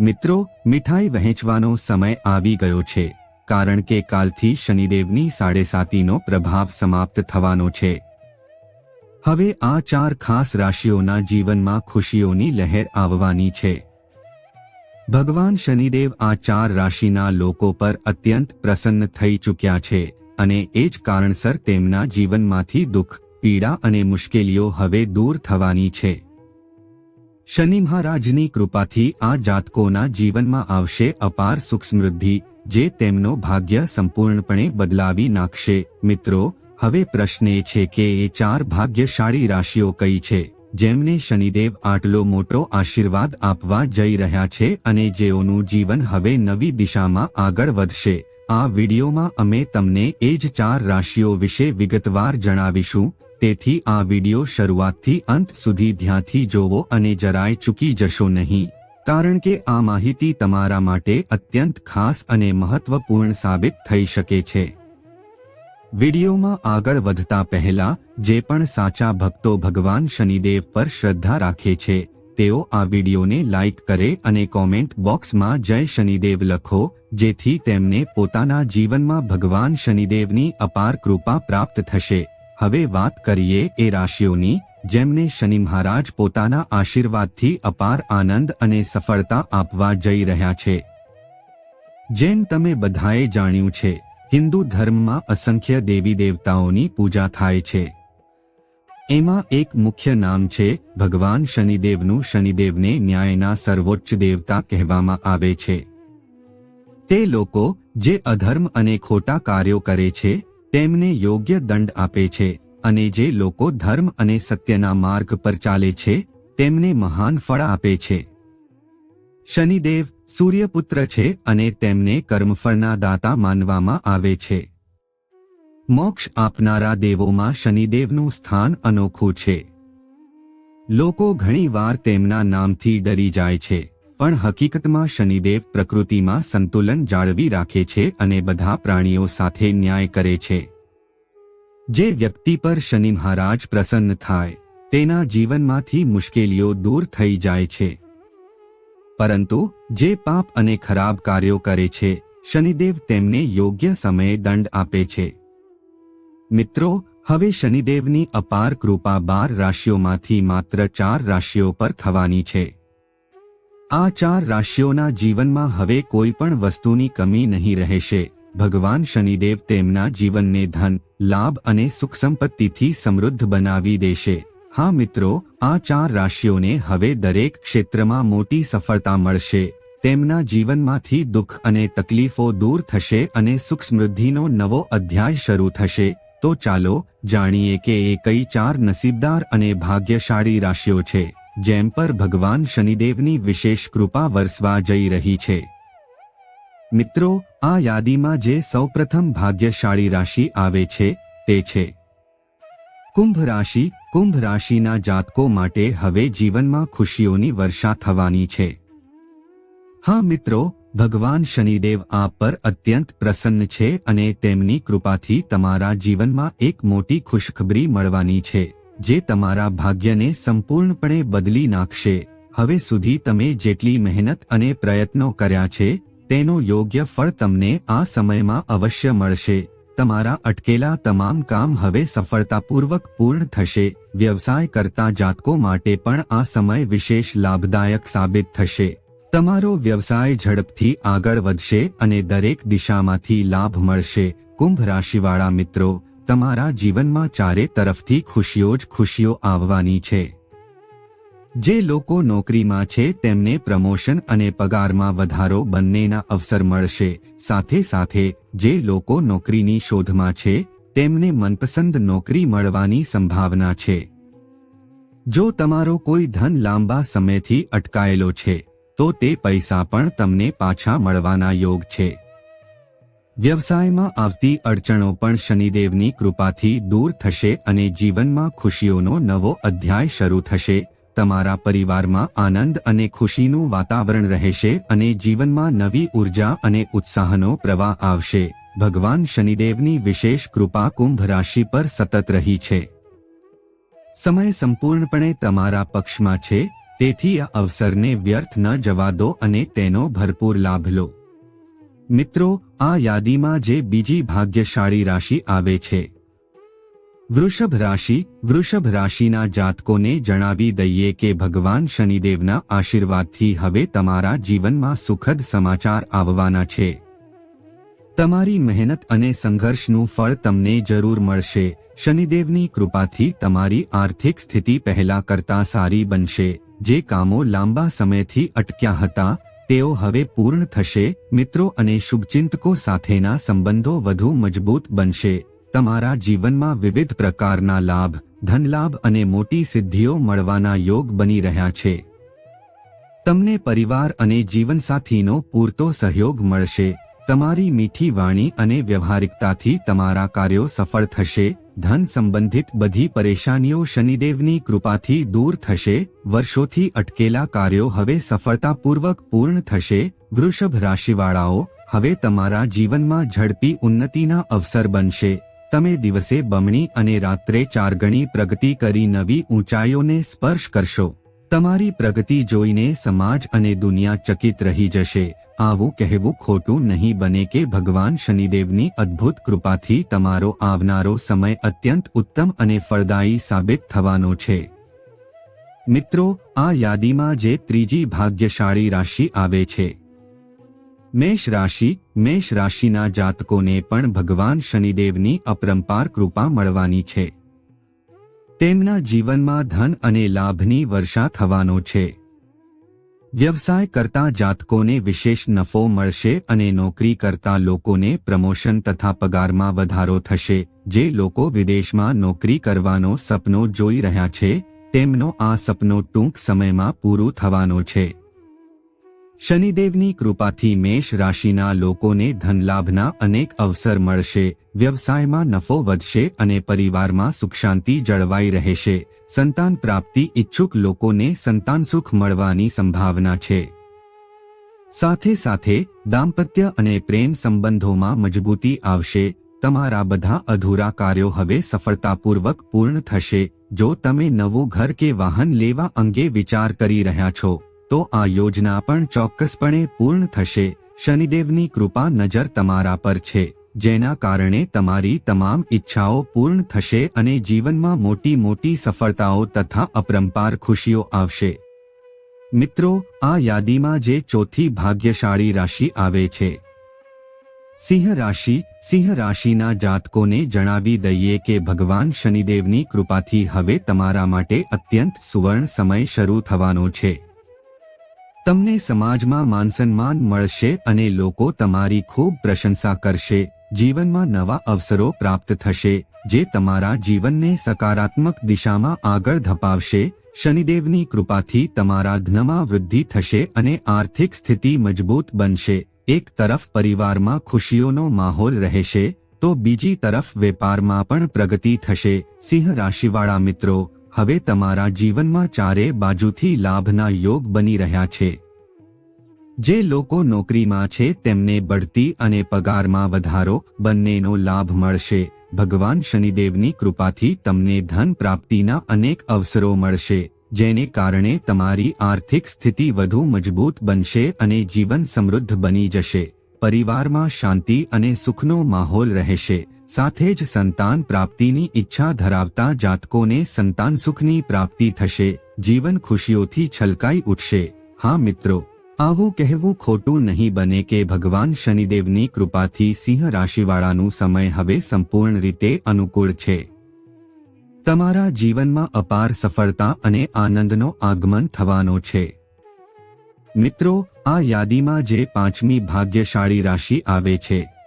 મિત્રો, મીઠાઈ વહેંચવાનો સમય આવી ગયો છે, કારણ કે કાલથી શનિદેવની સાડેસાતીનો પ્રભાવ સમાપ્ત થવાનો છે. હવે આ ચાર ખાસ રાશિઓના જીવનમાં ખુશીઓની લહેર આવવાની છે. ભગવાન શનિદેવ આ ચાર રાશિના લોકો પર અત્યંત પ્રસન્ન થઈ ચૂક્યા છે અને એ જ કારણસર તેમના જીવનમાંથી દુઃખ, પીડા અને મુશ્કેલીઓ હવે દૂર થવાની છે. શનિ મહારાજની કૃપાથી આ જાતકોના જીવનમાં આવશે અપાર સુખ સમૃદ્ધિ જે તેમનો ભાગ્ય સંપૂર્ણપણે બદલાવી નાખશે. મિત્રો, હવે પ્રશ્ન એ છે કે એ ચાર ભાગ્યશાળી રાશિઓ કઈ છે? જેમને શનિદેવ આટલો મોટો આશીર્વાદ આપવા જઈ રહ્યા છે અને જેઓનું જીવન હવે નવી દિશામાં આગળ વધશે. આ વિડીયોમાં અમે તમને એ જ ચાર રાશિઓ વિશે વિગતવાર જણાવીશું. તેથી આ વિડિયો શરૂઆતથી અંત સુધી ધ્યાનથી જોવો અને જરાય ચૂકી જશો નહીં. કારણ કે આ માહિતી તમારા માટે અત્યંત ખાસ અને મહત્વપૂર્ણ સાબિત થઈ શકે છે. વિડિયોમાં આગળ વધતા પહેલા, જે પણ સાચા ભક્તો ભગવાન શનિદેવ પર શ્રદ્ધા રાખે છે, તેઓ આ વિડિયોને લાઇક કરે અને કોમેન્ટ બોક્સમાં જય શનિદેવ લખો, જેથી તેમને પોતાના જીવનમાં ભગવાન શનિદેવની અપાર કૃપા પ્રાપ્ત થશે. હવે વાત કરીએ એ રાશિઓની, જેમને શનિ મહારાજ પોતાના આશીર્વાદથી અપાર આનંદ અને સફળતા આપવા જઈ રહ્યા છે. જેમ તમે બધાએ જાણ્યું છે, હિન્દુ ધર્મમાં અસંખ્ય દેવી દેવતાઓની પૂજા થાય છે. એમાં એક મુખ્ય નામ છે, ભગવાન શનિદેવનું શનિદેવને ન્યાયના સર્વોચ્ચ દેવતા કહેવામાં આવે છે. તે લોકો, જે અધર્મ અને ખોટા કાર્યો કરે છે તેમને યોગ્ય દંડ આપે છે અને જે લોકો ધર્મ અને સત્યના માર્ગ પર ચાલે છે, તેમને મહાન ફળ આપે છે. શનિદેવ સૂર્યપુત્ર છે અને તેમને કર્મફળના દાતા માનવામાં આવે છે. મોક્ષ આપનારા દેવોમાં શનિદેવનું સ્થાન અનોખું છે. લોકો ઘણીવાર તેમના નામથી ડરી જાય છે. પણ હકીકતમાં શનિદેવ પ્રકૃતિમાં સંતુલન જાળવી રાખે છે અને બધા પ્રાણીઓ સાથે ન્યાય કરે છે. જે વ્યક્તિ પર શનિ મહારાજ પ્રસન્ન થાય, તેના જીવનમાંથી મુશ્કેલીઓ દૂર થઈ જાય છે. પરંતુ જે પાપ અને ખરાબ કાર્યો કરે છે, શનિદેવ તેમને યોગ્ય સમયે દંડ આપે છે. મિત્રો, હવે શનિદેવની અપાર કૃપા બાર રાશિઓમાંથી માત્ર ચાર રાશિઓ પર થવાની છે. આ ચાર રાશિઓના જીવનમાં હવે કોઈ પણ વસ્તુની કમી નહીં રહેશે. ભગવાન શનિદેવ તેમના જીવનને ધન, લાભ અને સુખ સંપત્તિથી સમૃદ્ધ બનાવી દેશે. હા મિત્રો, આ ચાર રાશિઓને હવે દરેક ક્ષેત્રમાં મોટી સફળતા મળશે. તેમના જીવનમાંથી દુઃખ અને તકલીફો દૂર થશે અને સુખ સમૃદ્ધિનો નવો અધ્યાય શરૂ થશે. તો ચાલો, જાણીએ કે એ કઈ ચાર નસીબદાર અને ભાગ્યશાળી રાશિઓ છે. જેમ પર ભગવાન શનિદેવની વિશેષ કૃપા વરસવા જઈ રહી છે. મિત્રો, આ યાદીમાં જે સૌપ્રથમ ભાગ્યશાળી રાશિ આવે છે, તે છે. કુંભ રાશિ, કુંભ રાશિના જાતકો માટે હવે જીવનમાં ખુશીઓની વર્ષા થવાની છે. હા, મિત્રો, ભગવાન શનિદેવ આ પર અત્યંત પ્રસન્ન છે અને તેમની કૃપાથી તમારા જીવનમાં એક મોટી ખુશખબરી મળવાની છે. જે તમારા ભાગ્યને સંપૂર્ણપણે બદલી નાખશે. હવે સુધી તમે જેટલી મહેનત અને પ્રયત્નો કર્યા છે, તેનો યોગ્ય ફળ તમને આ સમયમાં અવશ્ય મળશે. તમારા અટકેલા તમામ કામ હવે સફળતાપૂર્વક પૂર્ણ થશે. વ્યવસાય કરતા જાતકો માટે પણ આ સમય વિશેષ લાભદાયક સાબિત થશે. તમારો વ્યવસાય ઝડપથી આગળ વધશે અને દરેક દિશામાંથી લાભ મળશે. કુંભ રાશિવાળા મિત્રો તમારા જીવનમાં ચારે તરફથી ખુશીઓ જ ખુશીઓ આવવાની છે. જે લોકો નોકરીમાં છે, તેમને પ્રમોશન અને પગારમાં વધારો બંનેના અવસર મળશે. સાથે સાથે, જે લોકો નોકરીની શોધમાં છે, તેમને મનપસંદ નોકરી મળવાની સંભાવના છે. જો તમારો કોઈ ધન લાંબા સમયથી અટકાયેલો છે, તો તે પૈસા પણ તમને પાછા મળવાના યોગ છે. વ્યવસાયમાં આવતી અડચણો પણ શનિદેવની કૃપાથી દૂર થશે અને જીવનમાં ખુશીઓનો નવો અધ્યાય શરૂ થશે. તમારા પરિવારમાં આનંદ અને ખુશીનું વાતાવરણ રહેશે અને જીવનમાં નવી ઊર્જા અને ઉત્સાહનો પ્રવાહ આવશે. ભગવાન શનિદેવની વિશેષ કૃપા કુંભ રાશિ પર સતત રહી છે. સમય સંપૂર્ણપણે તમારા પક્ષમાં છે, તેથી આ અવસરને વ્યર્થ ન જવા દો અને તેનો ભરપૂર લાભ લો. મિત્રો, આ યાદીમાં જે બીજી ભાગ્યશાળી રાશિ આવે છે. વૃષભ રાશિ, વૃષભ રાશિના જાતકોને જણાવી દઈએ કે ભગવાન શનિદેવના આશીર્વાદથી હવે તમારા જીવનમાં સુખદ સમાચાર આવવાના છે. તમારી મહેનત અને સંઘર્ષનું ફળ તમને જરૂર મળશે. શનિદેવની કૃપાથી તમારી આર્થિક સ્થિતિ પહેલા કરતા સારી બનશે. જે કામો લાંબા સમયથી અટક્યા હતા તેઓ હવે પૂર્ણ થશે, મિત્રો અને શુભચિંતકો સાથેના સંબંધો વધુ મજબૂત બનશે. તમારા જીવનમાં વિવિધ પ્રકારના લાભ, ધનલાભ અને મોટી સિદ્ધિઓ મળવાના યોગ બની રહ્યા છે. તમને પરિવાર અને જીવનસાથીનો પૂરતો સહયોગ મળશે. તમારી મીઠી વાણી અને વ્યવહારિકતાથી તમારા કાર્યો સફળ થશે. ધન સંબંધિત બધી પરેશાનીઓ શનિદેવની કૃપાથી દૂર થશે, વર્ષોથી અટકેલા કાર્યો હવે સફળતાપૂર્વક પૂર્ણ થશે, વૃષભ રાશિવાળાઓ, હવે તમારા જીવનમાં ઝડપી ઉન્નતિના અવસર બનશે. તમે દિવસે બમણી અને રાત્રે ચાર ગણી પ્રગતિ કરી નવી ઊંચાઈઓને સ્પર્શ કરશો. તમારી પ્રગતિ જોઈને સમાજ અને દુનિયા ચકિત રહી જશે. આવું કહેવું ખોટું નહીં બને કે ભગવાન શનિદેવની અદ્ભુત કૃપાથી તમારો આવનારો સમય અત્યંત ઉત્તમ અને ફળદાયી સાબિત થવાનો છે. મિત્રો, આ યાદીમાં જે ત્રીજી ભાગ્યશાળી રાશિ આવે છે. મેષ રાશિ, મેષ રાશિના જાતકોને પણ ભગવાન શનિદેવની અપરંપાર કૃપા મળવાની છે. તેમના જીવનમાં ધન અને લાભની વર્ષા થવાનો છે. વ્યવસાય કરતા જાતકોને વિશેષ નફો મળશે અને નોકરી કરતા લોકોને પ્રમોશન તથા પગારમાં વધારો થશે. જે લોકો વિદેશમાં નોકરી કરવાનો સપનો જોઈ રહ્યા છે, તેમનો આ સપનો ટૂંક સમયમાં પૂરું થવાનો છે. શનિદેવની કૃપાથી મેષ રાશિના લોકોને ધનલાભના અનેક અવસર મળશે, વ્યવસાયમાં નફો વધશે અને પરિવારમાં સુખશાંતિ જળવાઈ રહેશે. સંતાન પ્રાપ્તિ ઇચ્છુક લોકોને સંતાન સુખ મળવાની સંભાવના છે. સાથે સાથે, દાંપત્ય અને પ્રેમ સંબંધોમાં મજબૂતી આવશે. તમારા બધા અધૂરા કાર્યો હવે સફળતાપૂર્વક પૂર્ણ થશે. જો તમે નવું ઘર કે વાહન લેવા અંગે વિચાર કરી રહ્યા છો તો આ યોજના પણ ચોક્કસપણે પૂર્ણ થશે. શનિદેવની કૃપા નજર તમારા પર છે, જેના કારણે તમારી તમામ ઈચ્છાઓ પૂર્ણ થશે અને જીવનમાં મોટી મોટી સફળતાઓ તથા અપરંપાર ખુશીઓ આવશે. મિત્રો, આ યાદીમાં જે ચોથી ભાગ્યશાળી રાશિ આવે છે. સિંહ રાશિ, સિંહ રાશિના જાતકોને જણાવી દઈએ કે ભગવાન શનિદેવની કૃપાથી હવે તમારા માટે અત્યંત સુવર્ણ સમય શરૂ થવાનો છે. તમને સમાજમાં માનસન્માન મળશે અને લોકો તમારી ખૂબ પ્રશંસા કરશે. જીવનમાં નવા અવસરો પ્રાપ્ત થશે, જે તમારા જીવનને સકારાત્મક દિશામાં આગળ ધપાવશે. શનિદેવની કૃપાથી તમારા ધનમાં વૃદ્ધિ થશે અને આર્થિક સ્થિતિ મજબૂત બનશે. એક તરફ પરિવારમાં ખુશીઓનો માહોલ રહેશે, તો બીજી તરફ વેપારમાં પણ પ્રગતિ થશે. સિંહ રાશિવાળા મિત્રો હવે તમારા જીવનમાં ચારે બાજુથી લાભના યોગ બની રહ્યા છે. જે લોકો નોકરીમાં છે, તેમને બઢતી અને પગારમાં વધારો, બંનેનો લાભ મળશે. ભગવાન શનિદેવની કૃપાથી તમને ધન પ્રાપ્તિના અનેક અવસરો મળશે, જેને કારણે તમારી આર્થિક સ્થિતિ વધુ મજબૂત બનશે અને જીવન સમૃદ્ધ બની જશે. પરિવારમાં શાંતિ અને સુખનો માહોલ રહેશે. સાથે જ સંતાન પ્રાપ્તિની ઈચ્છા ધરાવતા જાતકોને સંતાન સુખની પ્રાપ્તિ થશે, જીવન ખુશીઓથી છલકાઈ ઉઠશે. હા મિત્રો, આવું કહેવું ખોટું નહીં બને કે ભગવાન શનિદેવની કૃપાથી સિંહ રાશિવાળાનું સમય હવે સંપૂર્ણ રીતે અનુકૂળ છે. તમારા જીવનમાં અપાર સફળતા અને આનંદનો આગમન થવાનો છે. મિત્રો, આ યાદીમાં જે પાંચમી ભાગ્યશાળી રાશિ આવે છે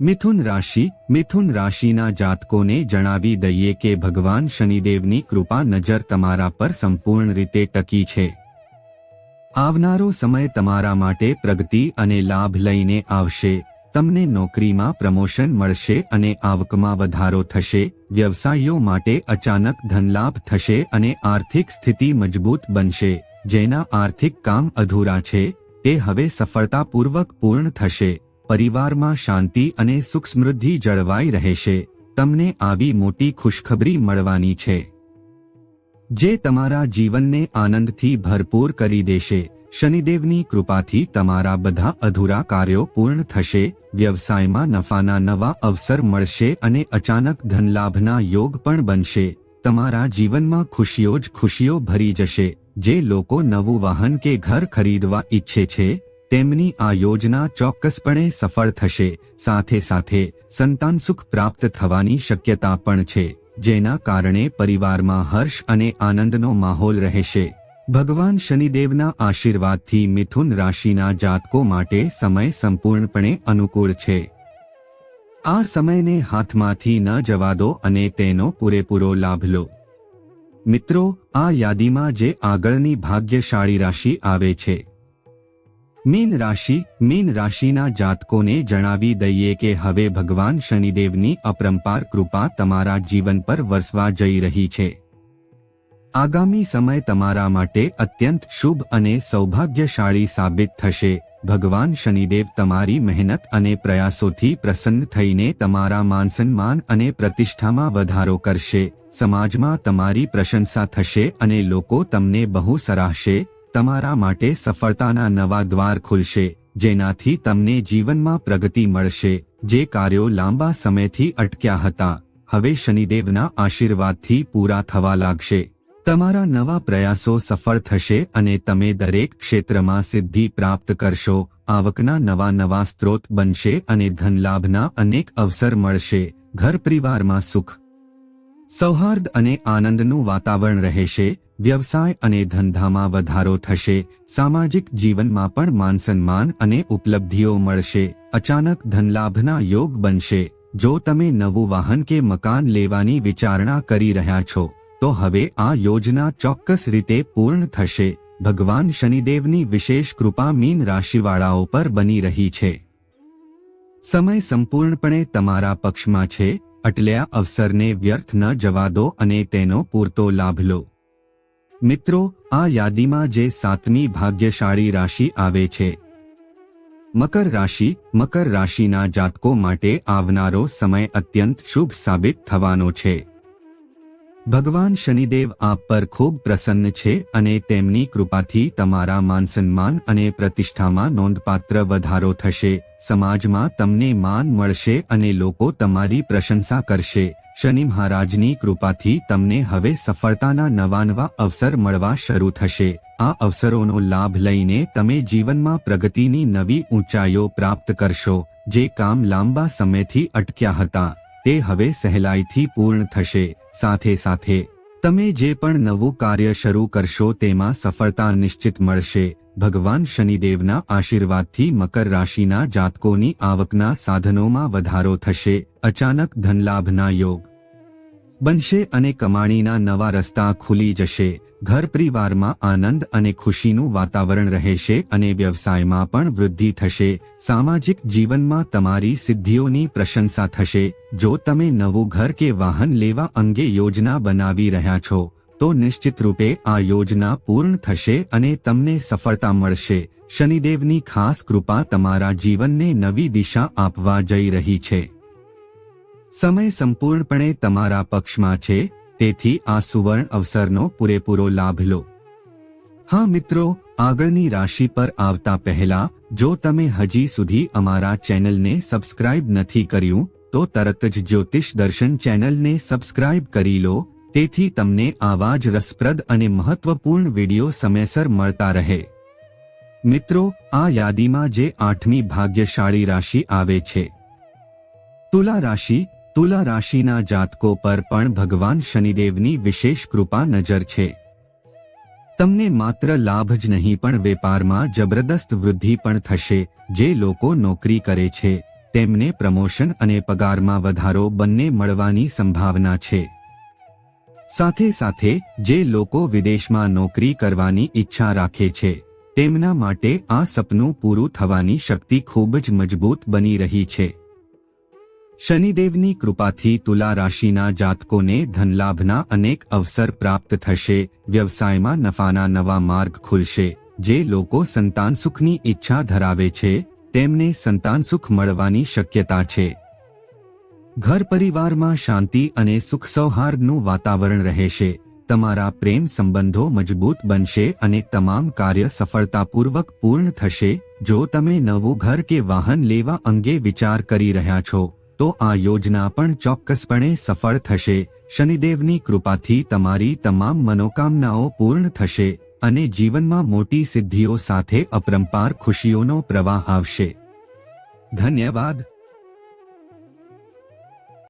મિથુન રાશિ, મિથુન રાશિના જાતકોને જણાવી દઈએ કે ભગવાન શનિદેવની કૃપા નજર તમારા પર સંપૂર્ણ રીતે ટકી છે. આવનારો સમય તમારા માટે પ્રગતિ અને લાભ લઈને આવશે. તમને નોકરીમાં પ્રમોશન મળશે અને આવકમાં વધારો થશે વ્યવસાયીઓ માટે અચાનક ધનલાભ થશે અને આર્થિક સ્થિતિ મજબૂત બનશે. જેના આર્થિક કામ અધૂરા છે, તે હવે સફળતાપૂર્વક પૂર્ણ થશે. પરિવારમાં શાંતિ અને સુખ સમૃદ્ધિ જળવાઈ રહેશે તમને આવી મોટી ખુશખબરી મળવાની છે. જે તમારા જીવનને આનંદથી ભરપૂર કરી દેશે. શનિદેવની કૃપાથી તમારા બધા અધૂરા કાર્યો પૂર્ણ થશે. વ્યવસાયમાં નફાના નવા અવસર મળશે અને અચાનક ધનલાભના યોગ પણ બનશે. તમારા જીવનમાં ખુશીઓ જ ખુશીઓ ભરી જશે. જે લોકો નવું વાહન કે ઘર ખરીદવા ઈચ્છે છે તેમની આ યોજના ચોક્કસપણે સફળ થશે. સાથે સાથે સંતાન સુખ પ્રાપ્ત થવાની શક્યતા પણ છે, જેના કારણે પરિવારમાં હર્ષ અને આનંદનો માહોલ રહેશે. ભગવાન શનિદેવના આશીર્વાદથી મિથુન રાશિના જાતકો માટે સમય સંપૂર્ણપણે અનુકૂળ છે. આ સમયને હાથમાંથી ન જવા દો અને તેનો પૂરેપૂરો લાભ લો. મિત્રો, આ યાદીમાં જે આગળની ભાગ્યશાળી રાશિ આવે છે મીન રાશિ, મીન રાશિના જાતકોને જણાવી દઈએ કે હવે ભગવાન શનિદેવની અપરંપાર કૃપા તમારા જીવન પર વરસવા જઈ રહી છે. આગામી સમય તમારા માટે અત્યંત શુભ અને સૌભાગ્યશાળી સાબિત થશે. ભગવાન શનિદેવ તમારી મહેનત અને પ્રયાસોથી પ્રસન્ન થઈને તમારા માનસન્માન અને પ્રતિષ્ઠામાં વધારો કરશે. સમાજમાં તમારી પ્રશંસા થશે અને લોકો તમને બહુ સરાહશે. તમારા માટે સફળતાના નવા દ્વાર ખુલશે, જેનાથી તમને જીવનમાં પ્રગતિ મળશે. જે કાર્યો લાંબા સમયથી અટક્યા હતા, હવે શનિદેવના આશીર્વાદથી પૂરા થવા લાગશે. તમારા નવા પ્રયાસો સફળ થશે અને તમે દરેક ક્ષેત્રમાં સિદ્ધિ પ્રાપ્ત કરશો. આવકના નવા નવા સ્ત્રોત બનશે અને ધનલાભના અનેક અવસર મળશે. ઘર પરિવારમાં સુખ, સૌહાર્દ અને આનંદનું વાતાવરણ રહેશે. વ્યવસાય અને ધંધામાં વધારો થશે, સામાજિક જીવનમાં પણ માનસન્માન અને ઉપલબ્ધિઓ મળશે, અચાનક ધનલાભના યોગ બનશે. જો તમે નવું વાહન કે મકાન લેવાની વિચારણા કરી રહ્યા છો, તો હવે આ યોજના ચોક્કસ રીતે પૂર્ણ થશે. ભગવાન શનિદેવની વિશેષ કૃપા મીન રાશિવાળાઓ પર બની રહી છે. સમય સંપૂર્ણપણે તમારા પક્ષમાં છે, અટલ્યા અવસરને વ્યર્થ ન જવા દો અને તેનો પૂરતો લાભ લો. મિત્રો, આ યાદીમાં જે સાતમી ભાગ્યશાળી રાશિ આવે છે. મકર રાશિ, મકર રાશિના જાતકો માટે આવનારો સમય અત્યંત શુભ સાબિત થવાનો છે. ભગવાન શનિદેવ આપ પર ખૂબ પ્રસન્ન છે અને તેમની કૃપાથી તમારા માનસન્માન અને પ્રતિષ્ઠામાં નોંધપાત્ર વધારો થશે. સમાજમાં તમને માન મળશે અને લોકો તમારી પ્રશંસા કરશે. શનિ મહારાજની કૃપાથી તમને હવે સફળતાના નવા નવા અવસર મળવા શરૂ થશે. આ અવસરોનો લાભ લઈને તમે જીવનમાં પ્રગતિની નવી ઊંચાઈઓ પ્રાપ્ત કરશો, જે કામ લાંબા સમયથી અટક્યા હતા. તે હવે સહેલાઈથી પૂર્ણ થશે. સાથે સાથે તમે જે પણ નવું કાર્ય શરૂ કરશો તેમાં સફળતા નિશ્ચિત મળશે. ભગવાન શનિદેવના આશીર્વાદથી મકર રાશિના જાતકોની આવકના સાધનોમાં વધારો થશે. અચાનક ધનલાભના યોગ બનશે અને કમાણીના નવા રસ્તા ખુલી જશે. ઘર પરિવારમાં આનંદ અને ખુશીનું વાતાવરણ રહેશે અને વ્યવસાયમાં પણ વૃદ્ધિ થશે. સામાજિક જીવનમાં તમારી સિદ્ધિઓની પ્રશંસા થશે. જો તમે નવું ઘર કે વાહન લેવા અંગે યોજના બનાવી રહ્યા છો, તો નિશ્ચિત રૂપે આ યોજના પૂર્ણ થશે અને તમને સફળતા મળશે. શનિદેવની ખાસ કૃપા તમારા જીવનને નવી દિશા આપવા જઈ રહી છે. સમય સંપૂર્ણપણે તમારા પક્ષમાં છે, તેથી આ સુવર્ણ અવસરનો પૂરેપૂરો લાભ લો. હા મિત્રો, આગળની રાશિ પર આવતા પહેલા, જો તમે હજી સુધી અમારા ચેનલને સબસ્ક્રાઇબ નથી કર્યું, તો તરત જ જ્યોતિષ દર્શન ચેનલને સબસ્ક્રાઇબ કરી લો, તેથી તમને આવા જ રસપ્રદ અને મહત્વપૂર્ણ વિડિયો સમયસર મળતા રહે. મિત્રો, આ યાદીમાં જે આઠમી ભાગ્યશાળી રાશિ આવે છે. તુલા રાશિ તુલા રાશિના જાતકો પર પણ ભગવાન શનિદેવની વિશેષ કૃપા નજર છે. તમને માત્ર લાભ જ નહીં, પણ વેપારમાં જબરદસ્ત વૃદ્ધિ પણ થશે. જે લોકો નોકરી કરે છે, તેમને પ્રમોશન અને પગારમાં વધારો બંને મળવાની સંભાવના છે. સાથે સાથે, જે લોકો વિદેશમાં નોકરી કરવાની ઈચ્છા રાખે છે, તેમના માટે આ સપનું પૂરું થવાની શક્તિ ખૂબ જ મજબૂત બની રહી છે. શનિદેવની કૃપાથી તુલા રાશિના જાતકોને ધનલાભના અનેક અવસર પ્રાપ્ત થશે. વ્યવસાયમાં નફાના નવા માર્ગ ખુલશે. જે લોકો સંતાન સુખની ઈચ્છા ધરાવે છે, તેમને સંતાન સુખ મળવાની શક્યતા છે. ઘર પરિવારમાં શાંતિ અને સુખ સૌહાર્દનું વાતાવરણ રહેશે. તમારા પ્રેમ સંબંધો મજબૂત બનશે અને તમામ કાર્ય સફળતાપૂર્વક પૂર્ણ થશે. જો તમે નવું ઘર કે વાહન લેવા અંગે વિચાર કરી રહ્યા છો તો આ યોજના પણ ચોક્કસપણે સફળ થશે. શનિદેવની કૃપાથી તમારી તમામ મનોકામનાઓ પૂર્ણ થશે અને જીવનમાં મોટી સિદ્ધિઓ સાથે અપરંપાર ખુશીઓનો પ્રવાહ આવશે. ધન્યવાદ.